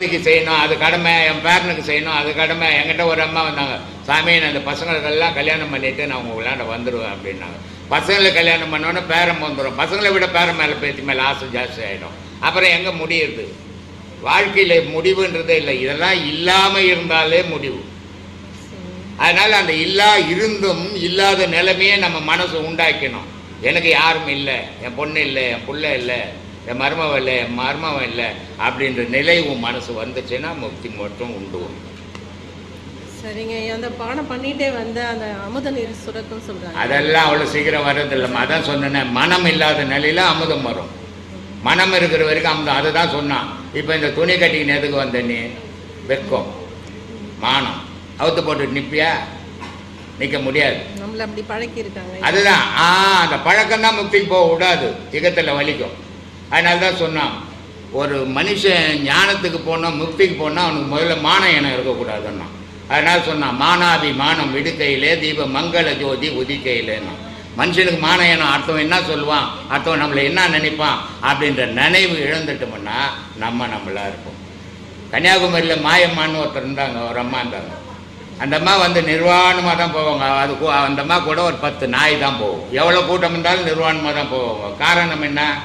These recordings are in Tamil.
குழந்தைக்கு செய்யணும் அது கடமை என் பேரனுக்கு செய்யணும் அது கடமை. என்கிட்ட ஒரு அம்மா வந்தாங்க சாமி நான் அந்த பசங்களுக்கெல்லாம் கல்யாணம் பண்ணிட்டு நான் உங்க விளையாட வந்துடுவேன் அப்படின்னாங்க. பசங்களை கல்யாணம் பண்ணோன்னே பேரம் வந்துடும் பசங்களை விட பேரம் மேலே பேத்தி மேலே ஆசை ஜாஸ்தி ஆகிடும் அப்புறம் எங்கே முடியுது? வாழ்க்கையில் முடிவுன்றதே இல்லை. இதெல்லாம் இல்லாமல் இருந்தாலே முடிவு. அதனால் அந்த இல்லா இருந்தும் இல்லாத நிலைமையே நம்ம மனசு உண்டாக்கணும் எனக்கு யாரும் இல்லை. என் பொண்ணு இல்லை என் பிள்ளை இல்லை. என் மருமவ இல்லை என் மருமவன் இல்லை அப்படின்ற நிலை உன் மனசு வந்துச்சுன்னா முக்தி மட்டும் உண்டு. சரிங்க அந்த பாடம் பண்ணிட்டே வந்து அந்த அமுத நீர் சுரக்கும் சொல்றாங்க. அதெல்லாம் அவ்வளோ சீக்கிரம் வர்றதில்லைம்மா அதான் சொன்னேன் மனம் இல்லாத நிலையில அமுதம் வரும். மனம் இருக்கிற வரைக்கும் அமுதம் அதை தான் சொன்னான். இப்போ இந்த துணி கட்டிக்கின்னு எதுக்கு வந்த நீ? வெட்கம் மானம். அவுத்து போட்டு நிற்பியா நிற்க முடியாது. நம்மள அப்படி பழக்கி இருக்காங்க அதுதான். ஆ அந்த பழக்கம் தான் முக்திக்கு போக விடாது இகத்தில் வலிக்கும். அதனால தான் சொன்னான் ஒரு மனுஷன் ஞானத்துக்கு போனால் முக்திக்கு போனால் அவனுக்கு முதல்ல மான எண்ணம் இருக்கக்கூடாதுன்னா. அதனால சொன்னான் மானாபி மானம் விடுக்கையிலே தீப மங்கள ஜோதி உதிக்கையிலேன்னா. மனுஷனுக்கு மான எண்ணம் அர்த்தம் என்ன சொல்லுவான்? அடுத்தவன் நம்மளை என்ன நினைப்பான்? அப்படின்ற நினைவு இழந்துட்டோம்னா நம்ம நம்மளா இருப்போம். கன்னியாகுமரியில் மாயம்மான்னு ஒருத்தர் இருந்தாங்க ஒரு அம்மா இருந்தாங்க. அந்த அம்மா வந்து நிர்வாணமாக தான் போவாங்க. அது கூ- அந்த அம்மா கூட ஒரு பத்து நாய் தான் போகும். எவ்வளோ கூட்டம் இருந்தாலும் நிர்வாணமாக தான் போவாங்க. காரணம் என்ன?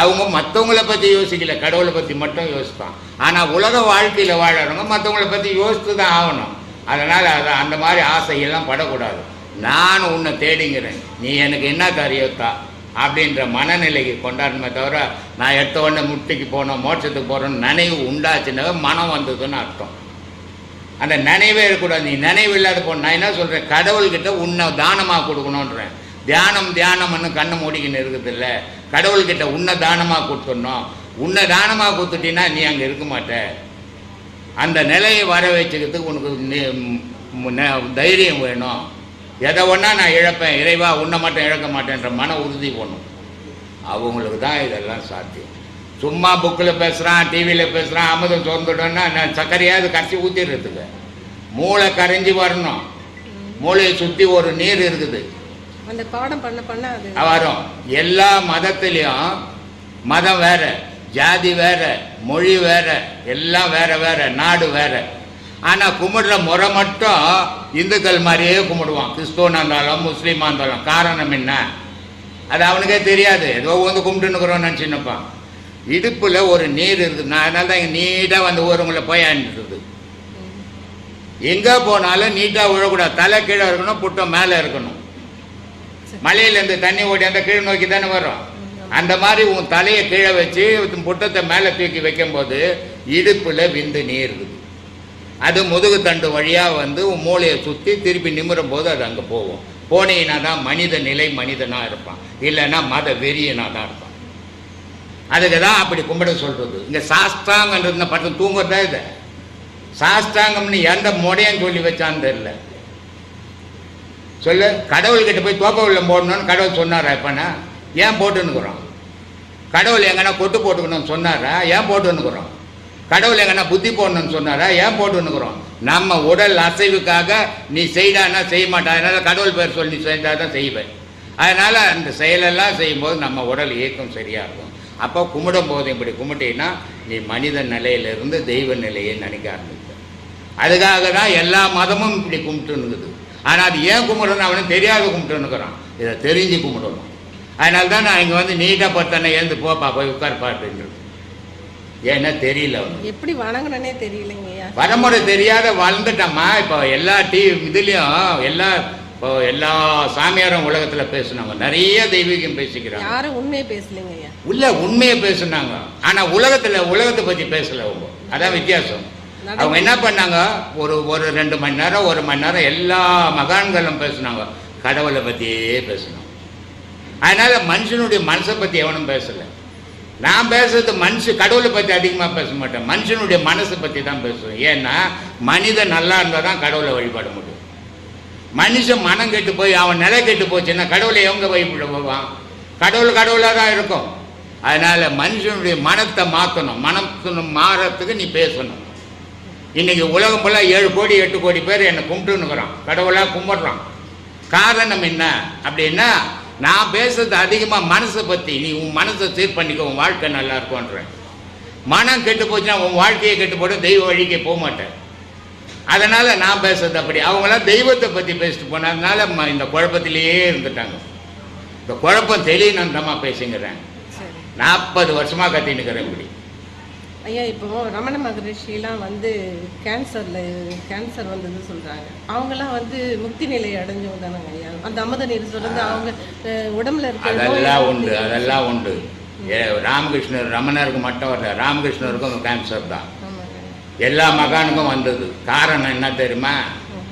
அவங்க மற்றவங்கள பற்றி யோசிக்கல கடவுளை பற்றி மட்டும் யோசிப்பான். ஆனால் உலக வாழ்க்கையில் வாழறவங்க மற்றவங்கள பற்றி யோசித்து தான் ஆகணும். அதனால் அது அந்த மாதிரி ஆசையெல்லாம் படக்கூடாது. நான் உன்னை தேடிங்கிறேன். நீ எனக்கு என்ன தரியத்தா? அப்படின்ற மனநிலைக்கு கொண்டாடணுமே தவிர நான் எடுத்த உடனே முட்டிக்கு போனோம் மோட்சத்துக்கு போகிறோன்னு நினைவு உண்டாச்சுனாவே மனம் வந்ததுன்னு அர்த்தம். அந்த நினைவே இருக்கக்கூடாது. நீ நினைவு இல்லாத போன நான் என்ன சொல்கிறேன் கடவுள்கிட்ட உன்னை தானமாக கொடுக்கணுன்றேன் தியானம் தியானம்னு கண்ணை மூடிக்கின்னு இருக்குது இல்லை கடவுள்கிட்ட உன்னை தானமாக கொடுத்துடணும் உன்னை தானமாக கொடுத்துட்டீங்கன்னா நீ அங்கே இருக்க மாட்ட. அந்த நிலையை வர வச்சுக்கிறதுக்கு உனக்கு தைரியம் வேணும். எதை ஒன்றா நான் இழப்பேன் இறைவா உன்னை மட்டும் இழக்க மாட்டேன்ற மன உறுதி பண்ணும் அவங்களுக்கு தான் இதெல்லாம் சாத்தியம். சும்மா புக்கில் பேசுகிறான் டிவியில் பேசுகிறான் அமுதம் சொந்துட்டோன்னா நான் சர்க்கரையாவது கரைச்சி ஊற்றிடுறதுக்கு மூளை கரைஞ்சி வரணும். மூளையை சுற்றி ஒரு நீர் இருக்குது. அந்த பாடம் பண்ண பண்ண அது. வரும் எல்லா மதத்துலேயும் மதம் வேற ஜாதி வேற மொழி வேற எல்லாம் வேற வேற நாடு வேற. ஆனால் கும்பிடுற முறை மட்டும் இந்துக்கள் மாதிரியே கும்பிடுவான். கிறிஸ்துவனாக இருந்தாலும் முஸ்லீமாக இருந்தாலும். காரணம் என்ன? அது அவனுக்கே தெரியாது. ஏதோ வந்து கும்பிட்டுன்னுக்குறோம் நினச்சின்னப்பான் இடுப்பில் ஒரு நீர் இருக்குது. நான் அதனால தான் இங்கே நீட்டாக வந்து ஊருங்களை போய் ஆண்டுருது எங்கே போனாலும் நீட்டாக விழக்கூடாது. தலை கீழே இருக்கணும் புட்டம் மேலே இருக்கணும். மலையிலேருந்து தண்ணி ஓடி அந்த கீழ் நோக்கி தானே வரும் அந்த மாதிரி உன் தலையை கீழே வச்சு புட்டத்தை மேலே தூக்கி வைக்கும்போது இடுப்பில் விந்து நீர் இருக்குது. அது முதுகு தண்டு வழியாக வந்து உன் மூளையை சுற்றி திருப்பி நிமிரும் போது அது அங்கே போகும். போனீங்கன்னா தான் மனித நிலை மனிதனாக இருப்பான். இல்லைன்னா மத வெறியனாக தான் இருப்பான். அதுக்கு தான் அப்படி கும்பிட சொல்கிறது இங்கே சாஸ்தாங்கன்றது பட்டம் தூங்குறதா இது? சாஸ்தாங்கம்னு எந்த முடையும் சொல்லி வச்சான்னு தெரியல. சொல்லு. கடவுள்கிட்ட போய் தோப்ப உள்ள போடணும்னு கடவுள் சொன்னாரா எப்பனா ஏன் போட்டுன்னுக்குறோம் கடவுள் எங்கன்னா கொட்டு போட்டுக்கணும்னு சொன்னாரா? ஏன் போட்டுன்னுக்குறோம் கடவுள் எங்கன்னா புத்தி போடணும்னு சொன்னாரா? ஏன் போட்டுன்னுக்குறோம் நம்ம உடல் அசைவுக்காக நீ செய்தானா செய்ய மாட்டா அதனால் கடவுள் பேர் சொல்லி செஞ்சால் தான் செய்வேன். அதனால் அந்த செயலெல்லாம் செய்யும்போது நம்ம உடல் இயக்கம் சரியாக இருக்கும். அப்போ கும்பிடும் போது இப்படி கும்பிட்டீங்கன்னா நீ மனித நிலையிலிருந்து தெய்வ நிலையை நினைக்க ஆரம்பிப்ப. அதுக்காக தான் எல்லா மதமும் இப்படி கும்பிட்டுன்னுக்குது ஆனால் அது ஏன் கும்பிடணும் அவனுக்கு தெரியாத கும்பிட்டுன்னுக்குறான். இதை தெரிஞ்சு கும்பிடணும். அதனால தான் நான் இங்கே வந்து நீட்டாக பத்தனை ஏந்து போப்பா போய் உட்கார்ப்பா அப்படின்றது ஏன்னா தெரியல அவனுக்கு. எப்படி வணங்கணும்னே தெரியலைங்க ஐயா வரமுறை தெரியாத வளர்ந்துட்டம்மா. இப்போ எல்லா டி இதுலேயும் எல்லா இப்போ எல்லா சாமியாரும் உலகத்தில் பேசுனாங்க. நிறைய தெய்வீகம் பேசிக்கிறாங்க. யாரும் உண்மையை பேசலைங்க உள்ள உண்மையை பேசுனாங்க. ஆனா உலகத்துல உலகத்தை பத்தி பேசல அவங்க. அதான் வித்தியாசம். அவங்க என்ன பண்ணாங்க? ஒரு ஒரு ரெண்டு மணி நேரம் ஒரு மணி நேரம் எல்லா மகான்களும் பேசுனாங்க. கடவுளை பற்றியே பேசினாங்க அதனால மனுஷனுடைய மனசை பத்தி எவனும் பேசல. நான் பேசுறது மனுஷ கடவுளை பத்தி அதிகமா பேச மாட்டேன். மனுஷனுடைய மனசை பற்றி தான் பேசுவேன். ஏன்னா மனிதன் நல்லா இருந்தால் தான் கடவுளை வழிபட முடியும். மனுஷன் மனம் கெட்டு போய் அவன் நிலை கெட்டு போச்சுன்னா கடவுளை எவங்க வழிபட போவான்? கடவுள் கடவுளாக தான் இருக்கும். அதனால மனுஷனுடைய மனத்தை மாற்றணும் மனத்தை மாறத்துக்கு நீ பேசணும். இன்னைக்கு உலகம் ஃபுல்லாக ஏழு கோடி எட்டு கோடி பேர் என்னை கும்பிட்டுன்னுக்குறான். கடவுளாக கும்பிட்றான். காரணம் என்ன அப்படின்னா நான் பேசுறது அதிகமாக மனசை பற்றி நீ உன் மனசை சீர் பண்ணிக்க உன் வாழ்க்கை நல்லா இருக்கும்ன்றேன். மனம் கெட்டு போச்சுன்னா உன் வாழ்க்கையை கெட்டு போட்டு தெய்வ வழிக்கே போக மாட்டேன். அதனால் நான் பேசுறது அப்படி. அவங்களாம் தெய்வத்தை பற்றி பேசிட்டு போனதுனால ம- இந்த குழப்பத்திலேயே இருந்துட்டாங்க. இந்த குழப்பம் தெளியணுன்றமா பேசுங்கிறேன். நாற்பது வருஷமாக கத்தின்னு இருக்கிறேன் இப்படி. ஐயா இப்போ ரமண மகரிஷிலாம் வந்து கேன்சர்ல கேன்சர் வந்தது சொல்றாங்க. அவங்கெல்லாம் வந்து முக்தி நிலை அடைஞ்சவங்க தானங்க ஐயா? அந்த அமுத நீர் சொல்றது அவங்க உடம்புல இருக்க அதெல்லாம் உண்டு அதெல்லாம் உண்டு. ஏ ராமகிருஷ்ணர் ரமணருக்கு மட்டும் வரல ராமகிருஷ்ணருக்கும் கேன்சர் தான். எல்லா மகானுக்கும் வந்தது. காரணம் என்ன தெரியுமா?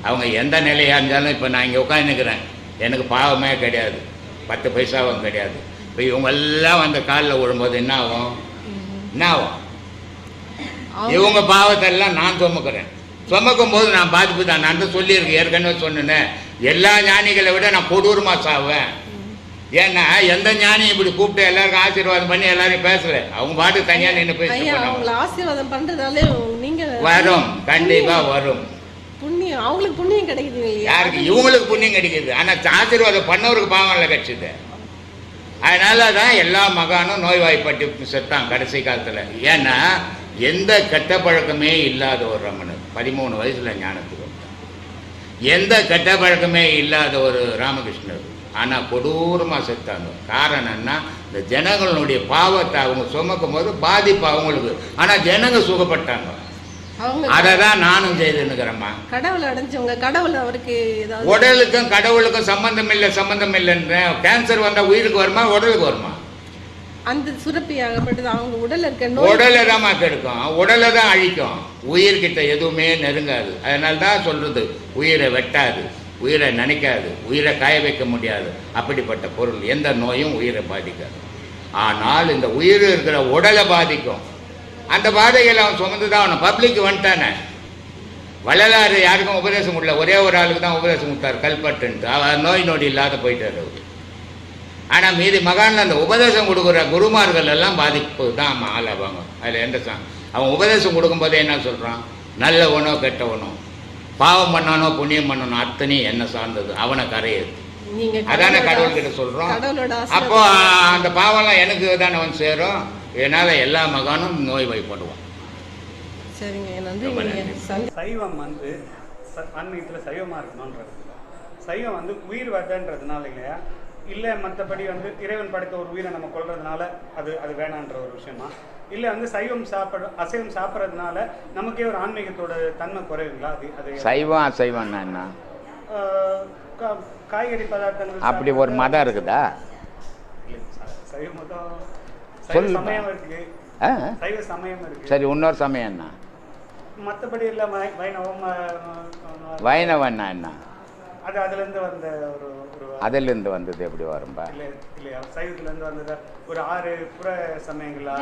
அவங்க எந்த நிலையாக இருந்தாலும் இப்போ நான் இங்கே உட்காந்துக்கிறேன் எனக்கு பாவமே கிடையாது. பத்து பைசாவும் கிடையாது. இப்போ இவங்கெல்லாம் வந்து காலில் விழும்போது என்ன ஆகும். என்ன ஆகும்? இவங்க பாவத்தை எல்லாம் நான் சுமக்கிறேன். சுமக்கும் போது நான் பாதிப்பு தான். நான் தான் சொல்லியிருக்கேன் ஏற்கனவே சொன்னேன். எல்லா ஞானிகளை விட நான் கொடூரமா சாவேன். ஏன்னா எந்த ஞானியும் இப்படி கூப்பிட்டு எல்லாருக்கும் ஆசீர்வாதம் பண்ணி எல்லாரையும் பேசல. அவங்க பாட்டு தனியாக நின்று அவங்கள ஆசீர்வாதம் பண்றதாலே நீங்க வரும். கண்டிப்பா வரும். புண்ணியம். அவங்களுக்கு புண்ணியம் கிடைக்குது யாருக்கு? இவங்களுக்கு புண்ணியம் கிடைக்குது. ஆனா ஆசீர்வாதம் பண்ணவருக்கு பாவம் இல்லை கிடைச்சது. அதனால தான் எல்லா மகானும் நோய்வாய்ப்பட்டு செத்தான் கடைசி காலத்துல. ஏன்னா எந்த கெட்ட பழக்கமே இல்லாத ஒரு ரமணர் பதிமூணு வயசுல ஞானத்துக்கு. எந்த கெட்ட பழக்கமே இல்லாத ஒரு ராமகிருஷ்ணர். ஆனா கொடூரமா செத்தாங்க. காரணம் என்ன இந்த ஜனங்களுடைய பாவத்தை அவங்க சுமக்கும் போது பாதிப்பு அவங்களுக்கு. ஆனா ஜனங்க சுகப்பட்டாங்க. அதை தான் நானும் செய்துன்னுக்கிறேம்மா. கடவுள் அடைஞ்சவங்க கடவுள் அவருக்கு உடலுக்கும் கடவுளுக்கும் சம்பந்தம் இல்லை சம்பந்தம் இல்லைன்ற கேன்சர் வந்தா உயிருக்கு வருமா உடலுக்கு வருமா? அந்த சுரப்பி ஆகப்பட்டது. அவங்க உடல்ல இருக்க உடலை தான் கெடுக்கும் உடலை தான் அழிக்கும். உயிர்கிட்ட எதுவுமே நெருங்காது. அதனால தான் சொல்றது உயிரை வெட்டாது உயிரை நினைக்காது உயிரை காய வைக்க முடியாது. அப்படிப்பட்ட பொருள். எந்த நோயும் உயிரை பாதிக்காது. ஆனால் இந்த உயிர் இருக்கிற உடலை பாதிக்கும். அந்த பாதைகளை அவன் சுமந்து தான் அவன் பப்ளிக் வந்துட்டானே. வள்ளலாறு யாருக்கும் உபதேசம் கொடுல ஒரே ஒரு ஆளுக்கு தான் உபதேசம் கொடுத்தார் கல்பட்டுன்ட்டு. அவன் நோய் நொடி இல்லாத போயிட்டார் அவர். ஆனால் மீதி மகான்ல அந்த உபதேசம் கொடுக்குற குருமார்கள் எல்லாம் பாதிப்பு. தான் ஆளாவாங்க அதில் எந்த சா அவன் உபதேசம் கொடுக்கும்போதே என்ன சொல்கிறான் நல்லவனோ கெட்டவனோ. பாவம் பண்ணானோ புண்ணியம் பண்ணானோ அத்தனையும் என்ன சார்ந்தது. அவனை கரையுது நீங்க அதானே கடவுள்கிட்ட சொல்கிறோம் கடவுளோட அப்போ அந்த பாவம்லாம் எனக்கு தானே வந்து சேரும். இதனால் எல்லா மகானும் நோய் வைப்படுவான் சைவம் வந்து ஆன்மீகத்தில் சைவமாக இருக்கணுன்றது சைவம் வந்து உயிர் வதன்றதுனால இல்லையா? இல்லை மற்றபடி வந்து இறைவன் படைத்த ஒரு உயிரை நம்ம கொல்றதுனால அது அது வேணான்ற ஒரு விஷயமா? இல்லை வந்து சைவம் சாப்பிட அசைவம் சாப்பிட்றதுனால நமக்கே ஒரு ஆன்மீகத்தோட தன்மை குறையுங்களா? அது அது சைவம் அசைவம்னா என்ன? காய்கறி பதார்த்தங்கள் அப்படி ஒரு மதம் இருக்குதா? இல்லை, சைவ மதம். சமயம் இருக்கு. சைவ சமயம் இருக்கு. சரி இன்னொரு சமயம் என்ன? மற்றபடி வை- வைணவம் வைணவன்னா என்ன? அது அதுல இருந்து வந்த ஒரு அதிலிருந்து வந்தது எப்படி வரும்பா இல்ல இல்லையா? சைவத்துல இருந்து வந்தது ஒரு ஆறு புற சமயங்களா?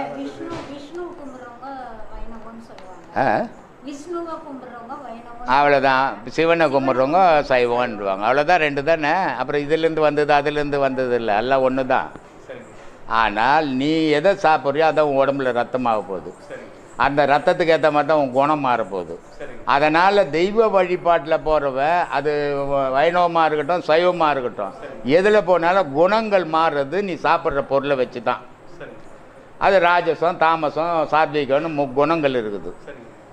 அவ்வளோதான் சிவனை கும்பிட்றவங்க சைவம்ன்றுவாங்க. அவ்வளோதான் ரெண்டு தானே? அப்புறம் இதுலேருந்து வந்தது அதுலேருந்து வந்தது இல்லை. எல்லாம் ஒன்று தான் ஆனால் நீ எதை சாப்பிட்றியோ அதான் உன் உடம்புல ரத்தமாக போகுது. அந்த ரத்தத்துக்கு ஏற்ற மாதிரி தான் உன் குணம் மாறப்போகுது அதனால் தெய்வ வழிபாட்டில் போகிறவ அது வைணவமாக இருக்கட்டும் சைவமாக இருக்கட்டும் எதில் போனாலும் குணங்கள் மாறுறது நீ சாப்பிட்ற பொருளை வச்சு தான் அது ராஜசம் தாமசம் சாத்விகம்னு மு குணங்கள் இருக்குது.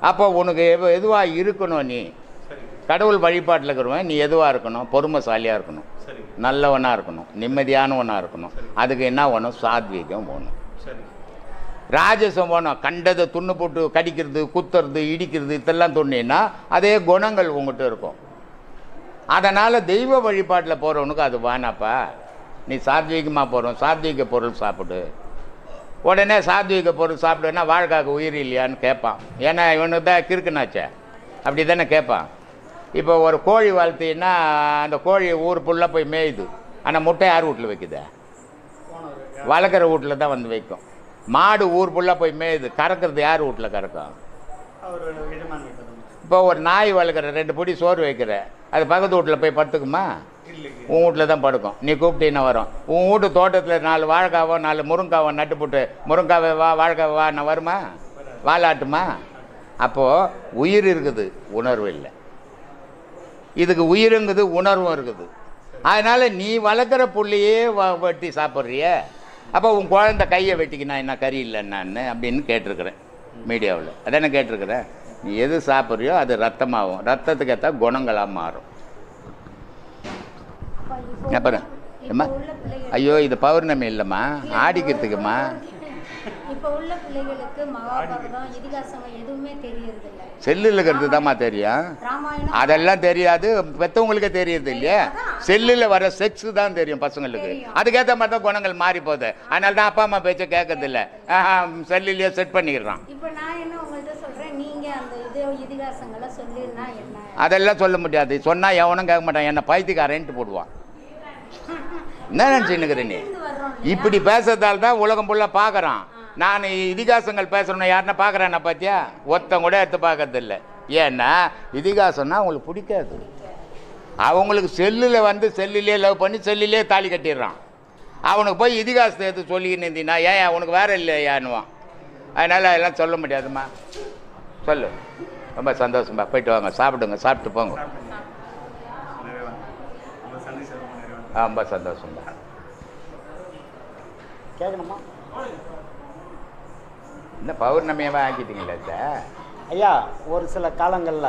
அப்போ உனக்கு எவ எதுவாக இருக்கணும் நீ? கடவுள் வழிபாட்டில் இருக்கிறவன் நீ எதுவாக இருக்கணும்? பொறுமைசாலியாக இருக்கணும். நல்லவனாக இருக்கணும். நிம்மதியானவனாக இருக்கணும். அதுக்கு என்ன வேணும்? சாத்வீகம் சரி ராஜசம் போனோம் கண்டதை துண்ணு போட்டு கடிக்கிறது குத்துறது இடிக்கிறது இதெல்லாம் துண்ணின்னா அதே குணங்கள் உங்ககிட்ட இருக்கும். அதனால் தெய்வ வழிபாட்டில் போகிறவனுக்கு அது வேணாப்பா நீ சாத்வீகமாக போகிறோம் சாத்வீக பொருள் சாப்பிடு. உடனே சாத்வீக பொருள் சாப்பிடுன்னா வாழ்க்காக்கு உயிர் இல்லையான்னு கேட்பான். ஏன்னா இவனுக்கு தான் கிறுக்குனாச்சே. அப்படி தானே கேட்பான். இப்போ ஒரு கோழி வளர்த்தீங்கன்னா அந்த கோழி ஊர் ஃபுல்லாக போய் மேயுது. ஆனால் முட்டை யார் வீட்டில் வைக்குதே? வளர்க்குற வீட்டில் தான் வந்து வைக்கும். மாடு ஊர் ஃபுல்லாக போய் மேயுது. கறக்கிறது யார் வீட்டில் கறக்கும். இப்போ ஒரு நாய் வளர்க்குற ரெண்டு பொடி சோறு வைக்கிற அது பக்கத்து வீட்டில் போய் படுத்துக்குமா? உன் வீட்டில் தான் படுக்கும். நீ கூப்பிட்டீங்கன்னா வரும்? உன் வீட்டு தோட்டத்தில் நாலு வாழைக்காவோ நாலு முருங்காவோ நட்டு போட்டு முருங்காவை வா வாழைக்காவை வா நான் வருமா? வாலாட்டுமா அப்போது உயிர் இருக்குது உணர்வு இல்லை. இதுக்கு உயிருங்குது உணர்வும் இருக்குது. அதனால் நீ வளர்க்குற புள்ளையே வெட்டி சாப்பிட்றிய? அப்போ உன் குழந்தை கையை வெட்டிக்கினா என்ன கறி இல்லை நான் அப்படின்னு கேட்டிருக்கிறேன் மீடியாவில். அதானே கேட்டிருக்கிறேன்? நீ எது சாப்பிட்றியோ அது ரத்தமாகும். ரத்தத்துக்கு ஏற்ற குணங்களாக மாறும் அப்புறம் ஐயோ இது பௌர்ணமி இல்லைம்மா. ஆடிக்கிறதுக்குமா இப்போ உள்ள பிள்ளைகளுக்கு மகாபாரதம் இதிகாசம் எதுவுமே தெரியறதில்ல. செல்லில் இருக்கிறது தான்மா தெரியும் அதெல்லாம் தெரியாது. பெற்றவங்களுக்கே தெரியுது இல்லையா. செல்லில் வர செக்ஸ் தான் தெரியும் பசங்களுக்கு. அதுக்கேற்ற மாதிரி தான் குணங்கள் மாறி போகுது. அதனால தான் அப்பா அம்மா பேச்ச கேட்கறதில்ல. செல்லிலேயே செட் பண்ணிடுறான் இப்போ நான் என்ன உங்கள்கிட்ட சொல்றேன்? நீங்க அந்த இது இதிகாசங்களை சொல்லிருந்தா என்ன? அதெல்லாம் சொல்ல முடியாது. சொன்னால் எவனும் கேட்க மாட்டான். என்னை பைத்தியக்காரன்ட்டு போடுவான். என்ன நினச்சின்னுக்குற நீ? இப்படி பேசுறதால தான் உலகம் ஃபுல்லாக பார்க்குறான் நான் இதிகாசங்கள் பேசுகிறேன்னு யாருன்னா பார்க்குறேன்னா பார்த்தியா ஒருத்தன் கூட எடுத்து பார்க்கறதில்ல. ஏன்னா இதிகாசம்னா அவங்களுக்கு பிடிக்காது. அவங்களுக்கு செல்லில் வந்து செல்லிலே லவ் பண்ணி செல்லிலே தாலி கட்டிடுறான். அவனுக்கு போய் இதிகாசத்தை எடுத்து சொல்லிக்கின்னு இருந்தீங்கன்னா ஏன் அவனுக்கு வேறு இல்லையான்னுவான். அதனால் அதெல்லாம் சொல்ல முடியாதும்மா. சொல்லு. ரொம்ப சந்தோஷம்பா போயிட்டு வாங்க. சாப்பிடுங்க. சாப்பிட்டு போங்க. ரொம்ப ரொம்ப சந்தோஷம்பா கேட்கணுமா என்ன பௌர்ணமியாவே ஆக்கிட்டீங்களா சார் ஐயா ஒரு சில காலங்களில்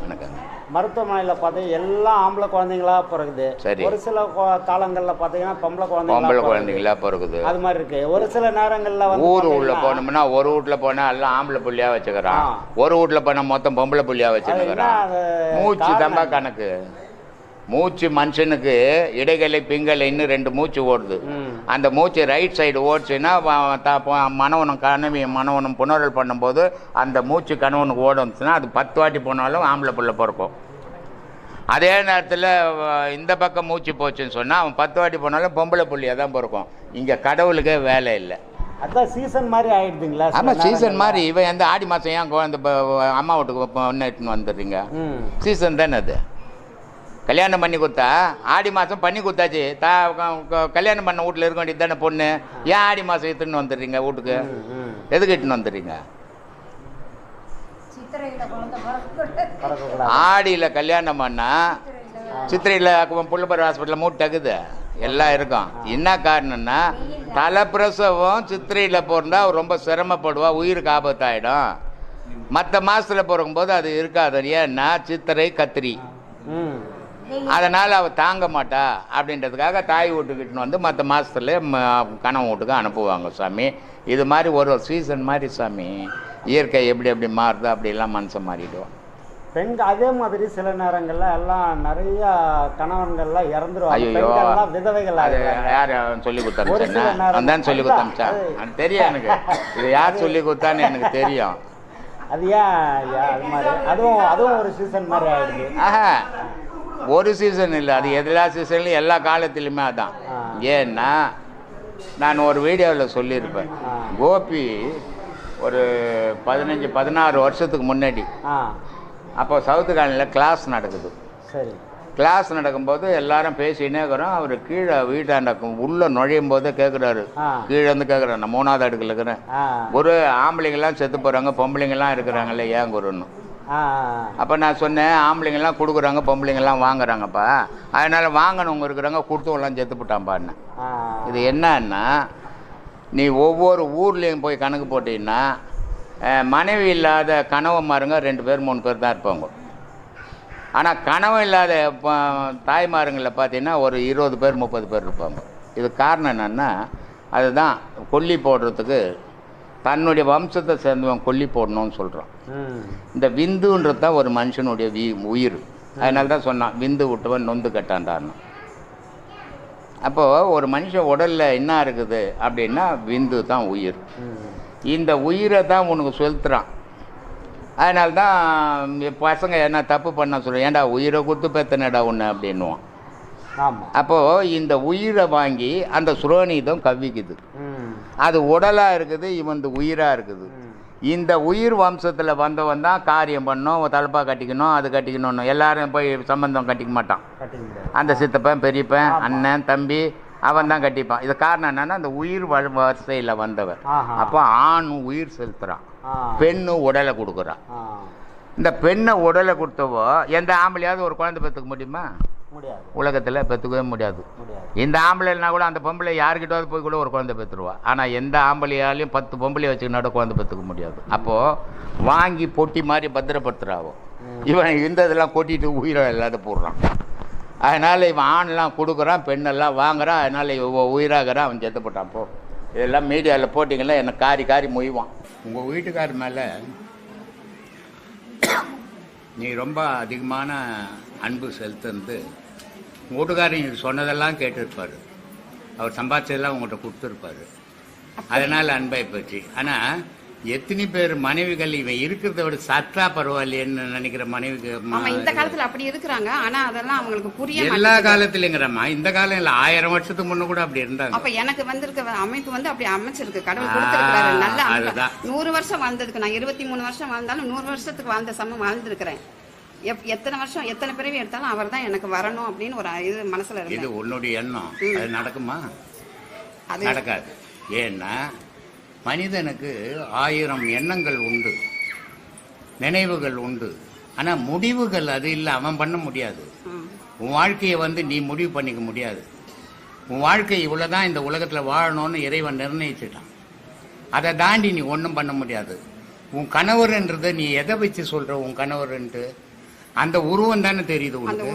வணக்கம். மருத்துவமனையில் பார்த்தீங்கன்னா எல்லாம் ஆம்பளை குழந்தைங்களா பிறகுது. சரி. ஒரு சில காலங்களில் பார்த்தீங்கன்னா பொம்பளை பொம்பளை குழந்தைங்களா பிறகுது. அது மாதிரி இருக்கு. ஒரு சில நேரங்களில் வந்து ஊர் உள்ள போனோம்னா ஒரு வீட்ல போனா எல்லாம் ஆம்பளை புள்ளியா வச்சுக்கிறான். ஒரு வீட்ல போனா மொத்தம் பொம்பளை புள்ளியா வச்சுக்கிறான் மூச்சு தம்பா? கணக்கு. மூச்சு மனுஷனுக்கு இடைகளை பிங்கலை இன்னும் ரெண்டு மூச்சு ஓடுது. அந்த மூச்சு ரைட் சைடு ஓடுச்சுன்னா மனவனம் கனவி மனவனம் புணரல் பண்ணும்போது அந்த மூச்சு கணவனுக்கு ஓடுச்சுன்னா அது பத்து வாட்டி போனாலும் ஆம்பளை புள்ள பிறக்கும். அதே நேரத்தில் இந்த பக்கம் மூச்சு போச்சுன்னு சொன்னால் அவன் பத்து வாட்டி போனாலும் பொம்பளை புள்ளியாக தான் பிறக்கும். இங்கே கடவுளுக்கே வேலை இல்லை. அதான் சீசன் மாதிரி ஆயிடுதுங்களா? ஆமாம் சீசன்? மாதிரி. இவன் எந்த ஆடி மாதம் ஏன் குழந்த அம்மா வீட்டுக்கு பொண்ணு எடுத்துன்னு வந்துடுறீங்க? சீசன் தானே அது? கல்யாணம் பண்ணி கொடுத்தா ஆடி மாதம் பண்ணி கொடுத்தாச்சு. தா கல்யாணம் பண்ண வீட்டில் இருக்க வேண்டியது தானே பொண்ணு? ஏன் ஆடி மாதம் எடுத்துன்னு வந்துடுறீங்க வீட்டுக்கு. எதுக்கு எடுத்துன்னு வந்துடுறீங்க? ஆடியில் கல்யாணம் பண்ணால் சித்திரையில் புள்ளப்பர் ஹாஸ்பிட்டலில் மூட்டு தகுது. எல்லாம் இருக்கும். என்ன காரணம்னா தலைப்பிரசவம் சித்திரையில் பிறந்தா ரொம்ப சிரமப்படுவா உயிருக்கு ஆபத்தாயிடும். மற்ற மாதத்தில் பிறக்கும்போது அது இருக்காது. ஏன்னா சித்திரை கத்திரி. அதனால் அவள் தாங்க மாட்டா அப்படின்றதுக்காக தாய் வீட்டுக்கிட்டு வந்து மற்ற மாதத்துல கணவன் வீட்டுக்கு அனுப்புவாங்க சாமி. இது மாதிரி ஒரு ஒரு சீசன் மாதிரி சாமி. இயற்கை எப்படி எப்படி மாறுதோ அப்படிலாம் மனுஷன் மாறிடுவோம் பெண்கள் அதே மாதிரி சில நேரங்கள்ல எல்லாம் நிறைய கணவன்கள்லாம் இறந்துருவாங்க. விதவைகள் அது. யார் சொல்லி நேரம் அதான் சொல்லி கொடுத்தாச்சா தெரியும் எனக்கு. இது யார் சொல்லி கொடுத்தான்னு எனக்கு தெரியும். அது ஏன் அது மாதிரி? அதுவும் அதுவும் ஒரு சீசன் மாதிரி ஆயிடுது. ஆஹா. ஒரு சீசன் இல்லை அது எல்லா சீசன்லையும் எல்லா காலத்துலேயுமே அதான். ஏன்னா நான் ஒரு வீடியோவில் சொல்லியிருப்பேன். கோபி ஒரு பதினஞ்சு பதினாறு வருஷத்துக்கு முன்னாடி. அப்போ சவுத்து காலனியில் கிளாஸ் நடக்குது. சரி. கிளாஸ் நடக்கும்போது எல்லாரும் பேசினே இருக்கிறோம். அவர் கீழே வீட்டாண்ட உள்ளே நுழையும் போதே கேட்குறாரு. கீழே வந்து கேட்குறேன் நான் மூணாவது அடுக்கில் இருக்கிறேன். ஒரு ஆம்பளைங்கெல்லாம் செத்து போகிறாங்க பொம்பளைங்கெல்லாம் இருக்கிறாங்களே ஏன் குருன்னு. அப்போ நான் சொன்னேன் ஆம்பளைங்கெல்லாம் கொடுக்குறாங்க பொம்பளைங்கெல்லாம் வாங்குறாங்கப்பா. அதனால் வாங்கினவங்க இருக்கிறாங்க கொடுத்தவங்களாம் செத்து போட்டான்ப்பான்னு இது என்னன்னா நீ ஒவ்வொரு ஊர்லேயும் போய் கணக்கு போட்டீங்கன்னா மனைவி இல்லாத கணவன்மாருங்க ரெண்டு பேர் மூணு பேர் தான் இருப்பாங்க. ஆனால் கணவன் இல்லாத தாய்மாருங்களில் பார்த்தீங்கன்னா ஒரு இருபது பேர் முப்பது பேர் இருப்பாங்க. இது காரணம் என்னென்னா அதுதான் கொல்லி போடுறதுக்கு தன்னுடைய வம்சத்தை சேர்ந்தவன் கொல்லி போடணும்னு சொல்கிறான் இந்த விந்துன்றது தான் ஒரு மனுஷனுடைய வி உயிர். அதனால தான் சொன்னான் விந்து விட்டவன் நொந்து கட்டான்டான்னு. அப்போது ஒரு மனுஷன் உடலில் என்ன இருக்குது அப்படின்னா விந்து தான் உயிர். இந்த உயிரை தான் உனக்கு செலுத்துறான். அதனால தான் பசங்க என்ன தப்பு பண்ண சொல்ல ஏன்டா உயிரை கொடுத்து பெத்தனடா உன்னை? அப்படின்னுவான். அப்போது இந்த உயிரை வாங்கி அந்த சுரோனிதம் கவ்விக்குது. ம். அது உடலாக இருக்குது இவன் உயிராக இருக்குது. இந்த உயிர் வம்சத்தில் வந்தவன் தான் காரியம் பண்ணணும் தலப்பா கட்டிக்கணும் அது கட்டிக்கணும்னு. எல்லாரும் போய் சம்பந்தம் கட்டிக்க மாட்டான். அந்த சித்தப்பன் பெரியப்பன். அண்ணன் தம்பி அவன் தான் கட்டிப்பான். இது காரணம் என்னன்னா அந்த உயிர் வரிசையில் வந்தவன். அப்போ ஆண் உயிர் செலுத்துறான். ஆ. பெண்ணு உடலை கொடுக்குறான் இந்த பெண்ணை உடலை கொடுத்தவோ எந்த ஆம்பளையாவது ஒரு குழந்தை பெற்றுக்க முடியுமா? உலகத்தில் பெற்றுக்கவே முடியாது. முடியாது. இந்த ஆம்பளைனா கூட அந்த பொம்பளை யாருக்கிட்டாவது போய் கூட ஒரு குழந்தை பெற்றுருவா ஆனால் எந்த ஆம்பளையாலையும் பத்து பொம்பளை வச்சுக்கினாட குழந்தை பெற்றுக்க முடியாது. அப்போது வாங்கி பொட்டி மாதிரி பத்திரப்படுத்துகிறாவோ இவன் இந்த இதெல்லாம் கொட்டிட்டு உயிரை இல்லாத போடுறான். அதனால் இவன் ஆண்லாம் கொடுக்குறான் பெண்ணெல்லாம் வாங்குறான். அதனால் இவன் உயிராகிறான் அவன் செத்து போட்டான். போ. இதெல்லாம் மீடியாவில் போட்டிங்கன்னா என்னை காரி காரி மொய்வான். உங்கள் வீட்டுக்கார் மேலே நீ ரொம்ப அதிகமான அன்பு செலுத்துந்து உங்கள் வீட்டுக்காரர் நீ சொன்னதெல்லாம் கேட்டிருப்பாரு. அவர் சம்பாதிச்சதெல்லாம் உங்கள்கிட்ட கொடுத்துருப்பாரு. அதனால் அன்பை பற்றி ஆனால் எத்தனை பேர் மனைவிகள் இவன் இருக்கிறத விட சத்தா பரவாயில்லையேன்னு நினைக்கிற ஆமா இந்த காலத்துல அப்படி இருக்கிறாங்க. ஆனா அதெல்லாம் அவங்களுக்கு புரிய எல்லா மாட்டேங்குது. காலத்துலங்கிறம்மா இந்த காலம் இல்லை ஆயிரம் வருஷத்துக்கு முன்ன கூட அப்படி இருந்தாங்க. அப்ப எனக்கு வந்திருக்க அமைப்பு வந்து அப்படி அமைச்சிருக்கு. கடவுள் கொடுத்திருக்கிறாரு. நல்ல. நூறு வருஷம் வாழ்ந்ததுக்கு நான் இருபத்தி மூணு வருஷம் வாழ்ந்தாலும் நூறு வருஷத்துக்கு வாழ்ந்த சமம் வாழ்ந்திருக்கிறேன். எப்- எத்தனை வருஷம் எத்தனை பிறவி எடுத்தாலும் அவர் தான் எனக்கு வரணும் அப்படின்னு ஒரு இது மனசுல இது இருக்கு உன்னுடைய எண்ணம். அது நடக்குமா? அது நடக்காது. ஏன்னா மனிதனுக்கு ஆயிரம் எண்ணங்கள் உண்டு. நினைவுகள் உண்டு. ஆனால் முடிவுகள் அது இல்லை. அவன் பண்ண முடியாது. உன் வாழ்க்கையை வந்து நீ முடிவு பண்ணிக்க முடியாது. உன் வாழ்க்கை இவ்வளோதான் இந்த உலகத்தில் வாழணும்னு இறைவன் நிர்ணயிச்சிட்டான். அதை தாண்டி நீ ஒன்றும் பண்ண முடியாது. உன் கணவர்ன்றதை நீ எதை வச்சு சொல்ற? உன் கணவர்ன்ட்டு அந்த உருவம் தானே தெரியுது உனக்கு?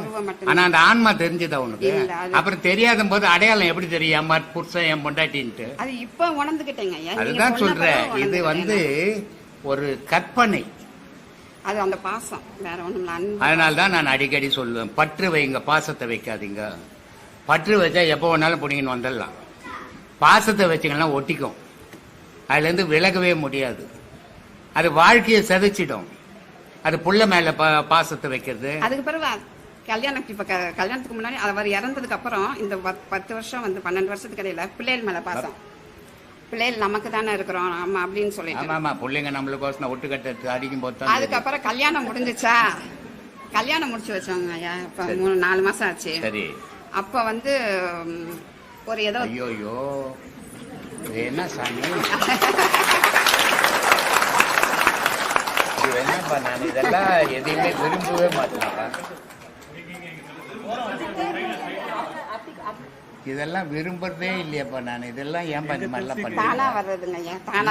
ஆனா அந்த ஆன்மா தெரிஞ்சுதா உனக்கு? அப்புறம் தெரியாத போது அடையாளம் எப்படி தெரியும்? மாதிரி புருஷன் என் பொண்டாட்டின்ட்டு. இப்ப உணர்ந்துகிட்டேங்க. அதுதான் சொல்றேன். இது வந்து ஒரு கற்பனை. அது அந்த பாசம். வேற அன்பு. அதனால தான் நான் அடிக்கடி சொல்லுவேன் பற்று வைங்க பாசத்தை வைக்காதீங்க. பற்று வச்சா எப்போ வேணாலும் பிடிங்கன்னு வந்துடலாம். பாசத்தை வச்சிங்கன்னா ஒட்டிக்கும். அதுலேருந்து விலகவே முடியாது. அது வாழ்க்கையை செதைச்சிடும். அது புள்ள மேல பாசத்தை வைக்கிறது. அதுக்கு பிறகு கல்யாணம் இப்ப கல்யாணத்துக்கு முன்னாடி அவர் இறந்ததுக்கு அப்புறம் இந்த பத்- பத்து வருஷம் வந்து பன்னெண்டு வருஷத்துக்கு இடையில பிள்ளைகள் மேல பாசம். பிள்ளைகள் நமக்கு தானே இருக்கிறோம் ஆமா அப்படின்னு சொல்லிட்டு. ஆமா ஆமா பிள்ளைங்க நம்மளுக்கோசம் ஒட்டு கட்ட அடிக்கும் போது. அதுக்கப்புறம் கல்யாணம் முடிஞ்சுச்சா? கல்யாணம் முடிச்சு வச்சோங்க ஐயா இப்ப மூணு நாலு மாசம் ஆச்சு. சரி. அப்ப வந்து ஒரு ஏதோ ஐயோ என்ன சாமி? இது என்னப்பா நான் இதெல்லாம் எதையுமே விரும்பவே மாட்டேன்ப்பா இதெல்லாம் விரும்புறதே இல்லையாப்பா நான். இதெல்லாம் ஏன்பா இந்த மாதிரிலாம் தானா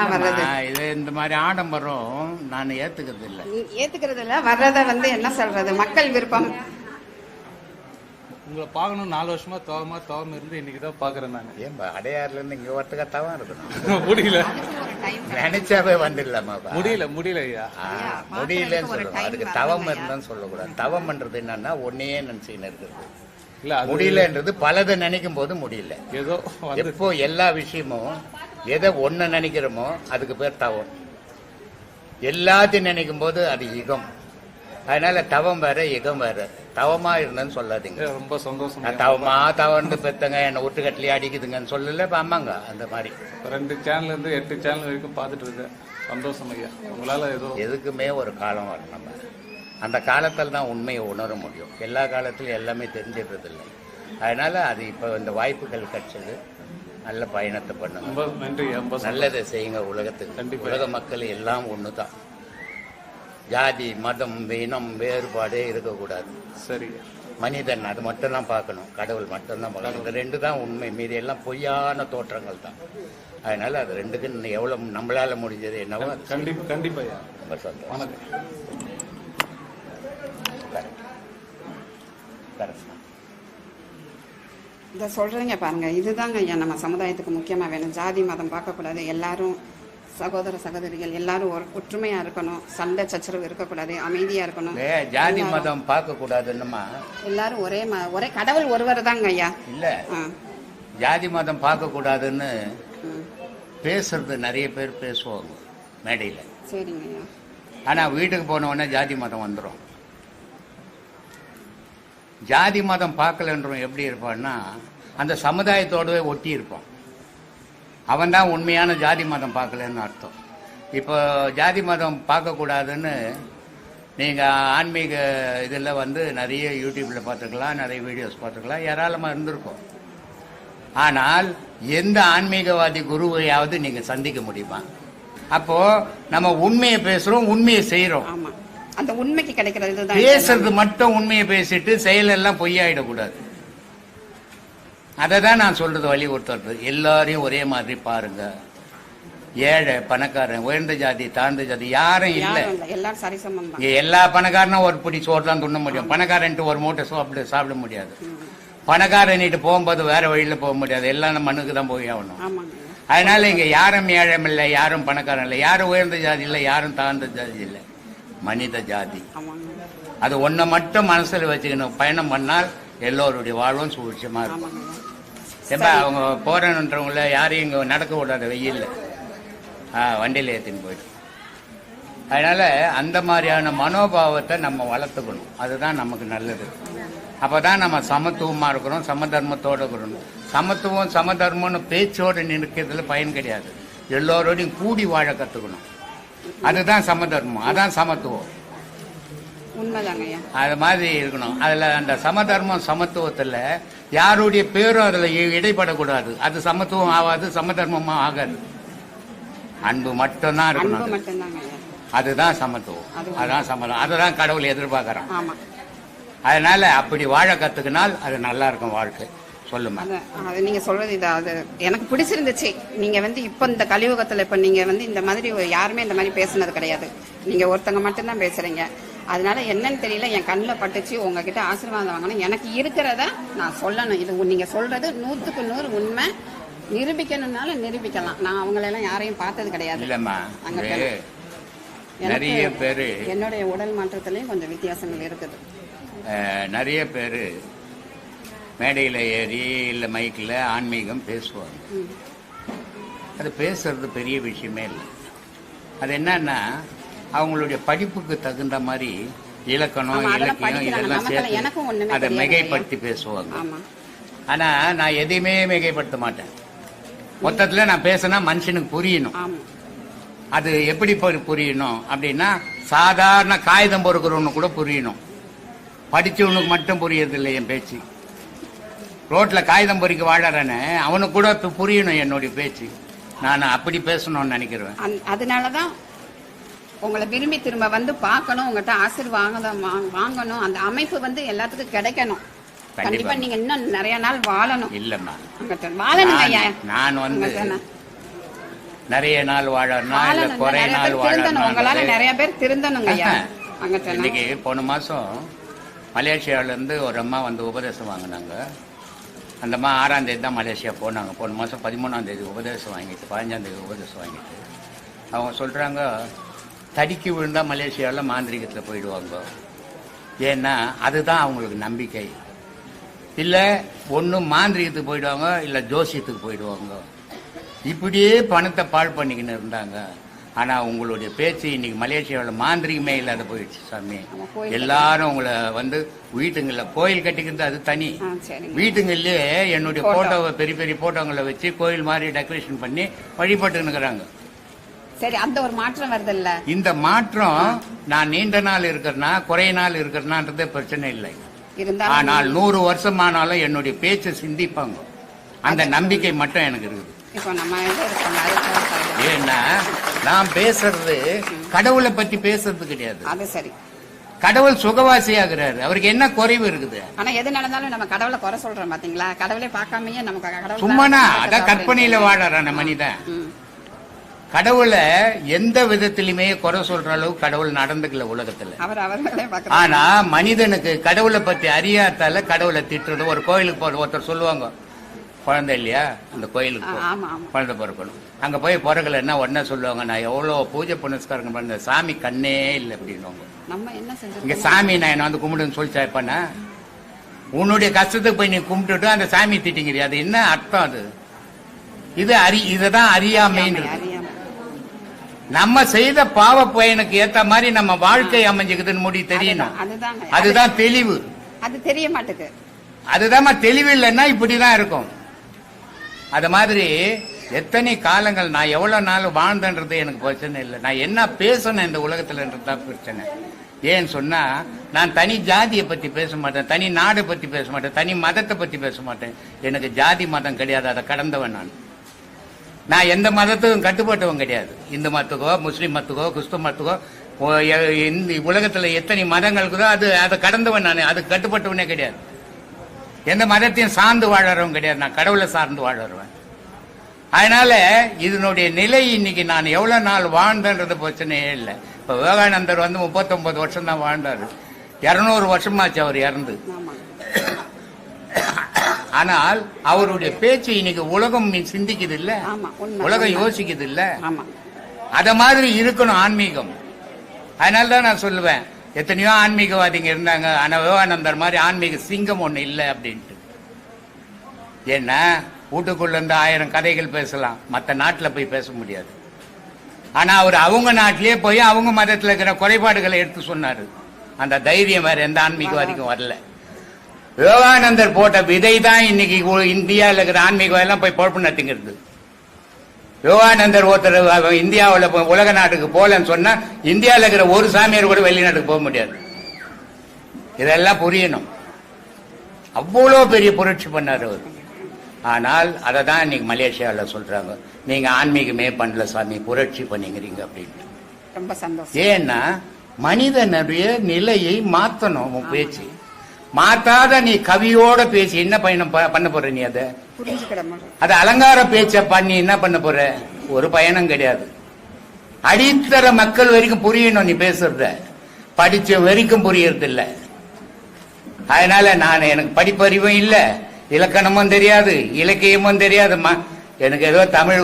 பண்ணுறேன் இது இந்த மாதிரி ஆடம்பரம் நான் ஏத்துக்கிறது இல்லை நீ ஏத்துக்கிறது இல்ல வர்றத வந்து என்ன சொல்றது? மக்கள் விருப்பம். உங்களை பார்க்கணும் நாலு வருஷமா தவமா தவம் இருந்து இன்னைக்கு தான் பாக்குறேன் நான். ஏன்பா அடையாறுல இருந்து இங்க ஒருத்தக்கத்தான் இருக்கணும் முடியல. நினைச்சாவே வந்துடலாமாப்பா முடியல முடியல முடியலன்னு சொல்லணும் அதுக்கு தவம். இருந்தான்னு சொல்லக்கூடாது. தவம் பண்றது என்னன்னா ஒன்னையே நினைச்சுன்னு இருக்கிறது முடியலன்றது பலதை நினைக்கும் போது முடியல. ஏதோ எப்போ எல்லா விஷயமும் எதை ஒண்ணு நினைக்கிறோமோ அதுக்கு பேர் தவம். எல்லாத்தையும் நினைக்கும் போது அது யுகம். அதனால தவம் வேற யுகம் வேற. தவமா இருந்தேன்னு சொல்லாதீங்க. ரொம்ப சந்தோஷம். தவமா தவண்டு பெத்தங்க. என்னை ஒட்டுக்கட்டிலே அடிக்குதுங்கன்னு சொல்லல இப்ப ஆமாங்க அந்த மாதிரி. ரெண்டு சேனல் இருந்து எட்டு சேனல் வரைக்கும் பார்த்துட்டு இருக்கேன். சந்தோஷம் ஐயா. உங்களால ஏதோ எதுக்குமே ஒரு காலம் வரும் நம்ம. அந்த காலத்தில் தான் உண்மையை உணர முடியும். எல்லா காலத்திலும் எல்லாமே தெரிஞ்சிடுறது இல்லை அதனால அது இப்போ இந்த வாய்ப்புகள் கிடைச்சது. நல்ல பயணத்தை பண்ணுங்க. நல்லதை செய்யுங்க உலகத்துக்கு. கண்டிப்பா. உலக மக்கள் எல்லாம் ஒன்று தான் ஜாதி மதம் இனம் வேறுபாடே இருக்கக்கூடாது. சரி. மனிதன் அது மட்டும் தான் பார்க்கணும். கடவுள் மட்டும்தான் பார்க்கணும். இந்த ரெண்டு தான் உண்மை. மீதி எல்லாம் பொய்யான தோற்றங்கள் தான். அதனால அது ரெண்டுக்கு இன்னும் எவ்வளவு நம்மளால முடிஞ்சது என்னவோ அது. கண்டிப்பா கண்டிப்பா ஐயா. ரொம்ப சந்தோஷம். வணக்கம். கரெக்ட். கரெக்ட். இதை சொல்றீங்க பாருங்க. இதுதாங்க ஐயா நம்ம சமுதாயத்துக்கு முக்கியமா வேணும். ஜாதி மதம் பார்க்கக்கூடாது. எல்லாரும் சகோதர சகோதரிகள் எல்லாரும் ஒரு ஒற்றுமையா இருக்கணும். சண்டை சச்சரவு இருக்கக்கூடாது. அமைதியா இருக்கணும். ஜாதி மதம் பார்க்க கூடாதுன்னுமா எல்லாரும் ஒரே ஒரே கடவுள் ஒருவர் தாங்க ஐயா. இல்ல. ஜாதி மதம் பார்க்க கூடாதுன்னு. பேசுறது நிறைய பேர் பேசுவாங்க மேடையில. சரிங்க ஐயா. ஆனா வீட்டுக்கு போன உடனே ஜாதி மதம் வந்துடும் ஜாதி மதம் பார்க்கலன்றவன் எப்படி இருப்பான்னா அந்த சமுதாயத்தோடவே ஒட்டி இருப்பான். அவன் தான் உண்மையான ஜாதி மதம் பார்க்கலன்னு அர்த்தம். இப்போ ஜாதி மதம் பார்க்கக்கூடாதுன்னு நீங்கள் ஆன்மீக இதில் வந்து நிறைய யூடியூப்பில் பார்த்துக்கலாம் நிறைய வீடியோஸ் பார்த்துக்கலாம். ஏராளமாக இருந்திருக்கும். ஆனால் எந்த ஆன்மீகவாதி குருவையாவது நீங்கள் சந்திக்க முடியுமா? அப்போது நம்ம உண்மையை பேசுகிறோம் உண்மையை செய்கிறோம் அந்த உண்மைக்கு கிடைக்கிறது பேசுறது மட்டும் உண்மையை பேசிட்டு செயல் எல்லாம் பொய்யாயிடக்கூடாது. அதை தான் நான் சொல்றது வலியுறுத்துறது எல்லாரையும் ஒரே மாதிரி பாருங்க. ஏழை பணக்காரன் உயர்ந்த ஜாதி தாழ்ந்த ஜாதி யாரும் இல்லை. எல்லா பணக்காரனும் ஒரு பிடி சோறு தான் துண்ண முடியும். பணக்காரன்ட்டு ஒரு மூட்டை சாப்பிட சாப்பிட முடியாது. பணக்காரனிட்டு போகும்போது வேற வழியில போக முடியாது. எல்லாம் நம்ம மண்ணுக்கு தான் போய் ஆகணும். அதனால இங்க யாரும் ஏழம் இல்லை யாரும் பணக்காரன் இல்லை. யாரும் உயர்ந்த ஜாதி இல்லை யாரும் தாழ்ந்த ஜாதி இல்லை. மனித ஜாதி. அது ஒன்றை மட்டும் மனசுல வச்சுக்கணும். பயணம் பண்ணால் எல்லோருடைய வாழ்வும் சூழ்ச்சியமா இருக்கும். ஏப்பா அவங்க போறேன்றவங்கள யாரையும் இங்க நடக்க விடாத வெயில்ல ஆ வண்டியில ஏத்தின்னு போயிடும் அதனால அந்த மாதிரியான மனோபாவத்தை நம்ம வளர்த்துக்கணும். அதுதான் நமக்கு நல்லது. அப்பதான் நம்ம சமத்துவமா இருக்கிறோம் சமதர்மத்தோட இருக்கிறோம் சமத்துவம் சமதர்மம்னு பேச்சோட நிற்கிறதுல பயன் கிடையாது. எல்லோரோடையும் கூடி வாழ கத்துக்கணும். அதுதான் சமதர்மம் அதான் சமத்துவம். அது மாதிரி இருக்கணும். அதுல அந்த சமதர்மம் சமத்துவத்துல யாருடைய பேரும் அதுல இடைப்படக்கூடாது. அது சமத்துவம் ஆகாது சமதர்மமா ஆகாது. அன்பு மட்டும்தான் இருக்கணும் அதுதான் சமத்துவம். அது- அதுதான் சமதம் அதுதான் கடவுள் எதிர்பார்க்கறான். ஆமா. அதனால அப்படி வாழ கத்துக்கினால் அது நல்லா இருக்கும் வாழ்க்கை. சொல்லுமா? அது நீங்க சொல்றது இது அது எனக்கு பிடிச்சிருந்துச்சு. நீங்க வந்து இப்போ இந்த கலியுகத்துல இப்ப நீங்க வந்து இந்த மாதிரி யாருமே இந்த மாதிரி பேசுனது கிடையாது. நீங்க ஒருத்தங்க மட்டும்தான் பேசுறீங்க. அதனால என்னன்னு தெரியல என் கண்ணில் பட்டுச்சு உங்ககிட்ட ஆசீர்வாதம் வாங்கணும். எனக்கு இருக்கிறத நான் சொல்லணும். இது உ- நீங்க சொல்றது நூத்துக்கு நூறு உண்மை. நிரூபிக்கணும்னாலும் நிரூபிக்கலாம். நான் அவங்களெல்லாம் யாரையும் பார்த்தது கிடையாது. இல்லம்மா அங்க நிறைய பேரு. என்னுடைய உடல் மாற்றத்திலயும் கொஞ்சம் வித்தியாசங்கள் இருக்குது. நிறைய பேர் மேடையில் ஏறி இல்லை மைக்கில் ஆன்மீகம் பேசுவாங்க. அது பேசுறது பெரிய விஷயமே இல்லை. அது என்னன்னா அவங்களுடைய படிப்புக்கு தகுந்த மாதிரி இலக்கணம் இலக்கியம். இதெல்லாம் சேர்த்து அதை மிகைப்படுத்தி பேசுவாங்க. ஆனா நான் எதையுமே மிகைப்படுத்த மாட்டேன். மொத்தத்துல நான் பேசினா மனுஷனுக்கு புரியணும். அது எப்படி புரியணும் அப்படின்னா சாதாரண காகிதம் பொறுக்கிறவனு கூட புரியணும். படிச்சவனுக்கு மட்டும் புரியறது இல்லை என் பேச்சு. ரோட்ல காகிதம் பொறிக்க வாழறானே அவனுக்கு கூட புரியணும் என்னுடைய பேச்சு. நான் அப்படி பேசணும்னு நினைக்கிறேன் அதனாலதான் உங்களை விரும்பி திரும்ப வந்து பார்க்கணும் உங்ககிட்ட ஆசீர்வாதம் வாங்கணும். அந்த அமைப்பு வந்து எல்லாத்துக்கும் கிடைக்கணும். கண்டிப்பா. நீங்க இன்னும் நிறைய நாள் வாழணும். இல்லம்மா. வாழணுங்க ஐயா. நான் வந்து நிறைய நாள் வாழறனா இல்ல வாழணும். குறை நாள் திருந்தணும். உங்களால நிறைய பேர் திருந்தணுங்க ஐயா. இன்னைக்கு போன மாசம் மலேசியால இருந்து ஒரு அம்மா வந்து உபதேசம் வாங்கினாங்க. அந்த அம்மா ஆறாம் தேதி தான் மலேசியா போனாங்க. போன மாசம் பதிமூணாம் தேதி உபதேசம் வாங்கிட்டு பதினஞ்சாம் தேதி உபதேசம் வாங்கிட்டு. அவங்க சொல்றாங்க தடிக்கி விழுந்தா மலேசியாவில் மாந்திரிகத்தில் போயிடுவாங்க. ஏன்னா அதுதான் அவங்களுக்கு நம்பிக்கை. இல்லை ஒன்று மாந்திரிகத்துக்கு போயிடுவாங்க இல்லை ஜோசியத்துக்கு போயிடுவாங்க. இப்படியே பணத்தை பாழ் பண்ணிக்கின்னு இருந்தாங்க. ஆனா உங்களுடைய பேச்சு இன்னைக்கு மலேசியாவில் மாந்திரிகமே இல்லாத போயிடுச்சு சாமி. எல்லாரும் உங்களை வந்து வீட்டுங்களில் கோயில் கட்டிக்கிறது அது தனி. வீட்டுங்கள்லயே என்னுடைய. போட்டோவை பெரிய பெரிய போட்டோங்களை வச்சு கோயில் மாதிரி டெக்கரேஷன் பண்ணி வழிபட்டுன்னு இருக்கிறாங்க. சரி அந்த ஒரு மாற்றம் வருது இல்ல இந்த மாற்றம் நான் நீண்ட நாள் இருக்கிறனா குறை நாள் இருக்கிறனான்றதே பிரச்சனை இல்லை. ஆனால் நூறு வருஷம் ஆனாலும் என்னுடைய பேச்சை சிந்திப்பாங்க. அந்த நம்பிக்கை மட்டும் எனக்கு இருக்குது. ஏன்னா நான் பேசுறது கடவுளை பத்தி பேசுறது கிடையாது. அது சரி. கடவுள் சுகவாசியாகிறாரு. அவருக்கு என்ன குறைவு இருக்குது? ஆனா எது நடந்தாலும் நம்ம கடவுளை குறை சொல்றோம் பாத்தீங்களா? கடவுளே பார்க்காமயே நமக்கு சும்மானா தான் அதான். கற்பனையில வாழறான மனிதன். கடவுளை எந்த விதத்திலுமே குறை சொல்ற அளவுக்கு கடவுள் நடந்துக்கல உலகத்துல. ஆனா மனிதனுக்கு கடவுளை பத்தி அறியாதால கடவுளை திட்டுறது ஒரு கோயிலுக்கு போற ஒருத்தர் சொல்லுவாங்க குழந்தை இல்லையா? அந்த கோயிலுக்கு. குழந்தை பிறக்கணும். அங்க போய் பிறகுலன்னா உடனே சொல்லுவாங்க நான் எவ்வளவு பூஜை புனஸ்காரங்க பண்ண சாமி கண்ணே இல்லை அப்படின்னுவாங்க. நம்ம என்ன இங்க சாமி நான் என்ன வந்து கும்பிடுன்னு சொல்லிச்சா இப்ப உன்னுடைய கஷ்டத்துக்கு போய் நீ கும்பிட்டுட்டு அந்த சாமி திட்டிங்கிறியா அது என்ன அர்த்தம் அது? இது அறி இதுதான் அறியாமைன்றது. அறியாம நம்ம செய்த பாவ பயனுக்கு ஏத்த மாதிரி நம்ம வாழ்க்கை அமைஞ்சுக்குதுன்னு முடி தெரியணும் அதுதான், தெளிவு. அது தெரிய மாட்டுக்கு அதுதான் தெளிவு இல்லைன்னா இப்படிதான் இருக்கும். அது மாதிரி எத்தனை காலங்கள் நான் எவ்வளவு நாள் வாழ்ந்தன்றது எனக்கு பிரச்சனை இல்லை. நான் என்ன பேசணும் இந்த உலகத்துலன்றது தான் பிரச்சனை. ஏன்னு சொன்னா நான் தனி ஜாதியை பத்தி பேச மாட்டேன் தனி நாடை பத்தி பேச மாட்டேன் தனி மதத்தை பத்தி பேச மாட்டேன். எனக்கு ஜாதி மதம் கிடையாது அதை கடந்தவன் நான். நான் எந்த மதத்துக்கும் கட்டுப்பட்டவன் கிடையாது. இந்து மதத்துக்கோ முஸ்லீம் மதத்துக்கோ கிறிஸ்துவ மதத்துக்கோ உலகத்தில் எத்தனை மதங்கள் இருக்குதோ அது அதை கடந்தவன் நான். அது கட்டுப்பட்டவனே கிடையாது. எந்த மதத்தையும் சார்ந்து வாழறவன் கிடையாது. நான் கடவுளை சார்ந்து வாழறவன். அதனால இதனுடைய நிலை இன்னைக்கு நான் எவ்வளவு நாள் வாழ்ந்தன்றது பிரச்சனையே இல்லை. இப்ப விவேகானந்தர் வந்து முப்பத்தொன்பது வருஷம் தான் வாழ்ந்தாரு. இருநூறு வருஷமாச்சு அவர் இறந்து. ஆனால் அவருடைய பேச்சு இன்னைக்கு உலகம் சிந்திக்குது இல்ல உலகம். யோசிக்குது இல்ல அத மாதிரி இருக்கணும் ஆன்மீகம். அதனால தான் நான் சொல்லுவேன் எத்தனையோ ஆன்மீகவாதிங்க இருந்தாங்க ஆனா விவேகானந்தர் மாதிரி ஆன்மீக சிங்கம் ஒண்ணு இல்லை அப்படின்ட்டு. ஏன்னா வீட்டுக்குள்ள இருந்து ஆயிரம் கதைகள் பேசலாம் மற்ற நாட்டுல போய் பேச முடியாது. ஆனா அவர் அவங்க நாட்டிலேயே போய் அவங்க மதத்துல இருக்கிற குறைபாடுகளை எடுத்து சொன்னாரு. அந்த தைரியம் வேற எந்த ஆன்மீகவாதிக்கும் வரல. விவேகானந்தர் போட்ட விதை தான் இன்னைக்கு இந்தியாவில் இருக்கிற ஆன்மீகம் எல்லாம் போய் பொழப்பு நடத்திங்கிறது. விவேகானந்தர் ஒருத்தர் இந்தியாவுல உலக நாட்டுக்கு போலன்னு சொன்னா இந்தியாவில் இருக்கிற ஒரு சாமியார் கூட வெளிநாட்டுக்கு போக முடியாது. இதெல்லாம் புரியணும். அவ்வளோ பெரிய புரட்சி பண்ணார் அவர். ஆனால் அதை தான் இன்னைக்கு மலேசியாவில் சொல்றாங்க. நீங்க ஆன்மீகமே பண்ணல சாமி புரட்சி பண்ணிக்கிறீங்க அப்படின்ட்டு. ரொம்ப சந்தோஷம். ஏன்னா மனிதனுடைய நிலையை மாத்தணும் உன் பேச்சு. மாத்தாத நீ கவியோட பேசி என்ன பயணம் பண்ண போற நீ அதை அது அலங்கார பேச்ச பண்ணி என்ன பண்ண போற ஒரு பயணம் கிடையாது அடித்தர மக்கள் வரைக்கும் புரியணும் நீ பேசுறத படிச்ச வரைக்கும் புரியறது இல்ல அதனால நான் எனக்கு படிப்பறிவும் இல்ல இலக்கணமும் தெரியாது இலக்கியமும் தெரியாது எனக்கு ஏதோ தமிழ்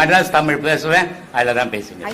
மெட்ராஸ் தமிழ் பேசுவேன் அதுல தான் பேசுவேன்